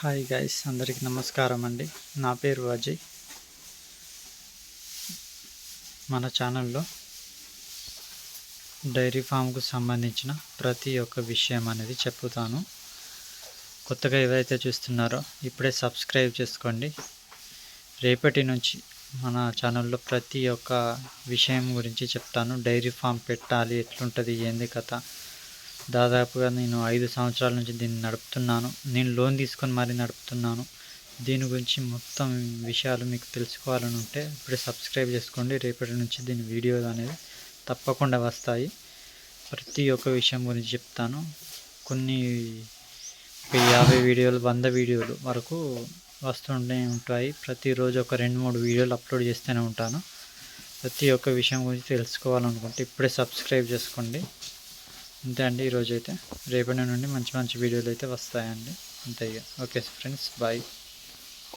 Hi guys అందరికీ నమస్కారం అండి నా పేరు అజయ్. మన ఛానల్లో డైరీ ఫామ్కు సంబంధించిన ప్రతి ఒక్క విషయం అనేది చెప్తాను కొత్తగా ఏదైతే చూస్తున్నారో ఇప్పుడే సబ్స్క్రైబ్ చేసుకోండి. రేపటి నుంచి మన ఛానల్లో ప్రతి ఒక్క విషయం గురించి చెప్తాను. డైరీ ఫామ్ పెట్టాలి ఎట్లుంటుంది ఏంది కథ దాదాపుగా నేను ఐదు సంవత్సరాల నుంచి దీన్ని నడుపుతున్నాను. నేను లోన్ తీసుకొని మరీ నడుపుతున్నాను. దీని గురించి మొత్తం విషయాలు మీకు తెలుసుకోవాలని ఉంటే ఇప్పుడే సబ్స్క్రైబ్ చేసుకోండి. రేపటి నుంచి దీని వీడియోలు అనేది తప్పకుండా వస్తాయి. ప్రతి ఒక్క విషయం గురించి చెప్తాను. కొన్ని యాభై వీడియోలు వంద వీడియోలు వరకు వస్తుంటే ఉంటాయి. ప్రతిరోజు ఒక రెండు మూడు వీడియోలు అప్లోడ్ చేస్తూనే ఉంటాను. ప్రతి ఒక్క విషయం గురించి తెలుసుకోవాలనుకుంటే ఇప్పుడే సబ్స్క్రైబ్ చేసుకోండి. అంతే అండి ఈరోజు అయితే రేపటి నుండి మంచి మంచి వీడియోలు అయితే వస్తాయండి. అంతే ఇక ఓకే ఫ్రెండ్స్. బాయ్.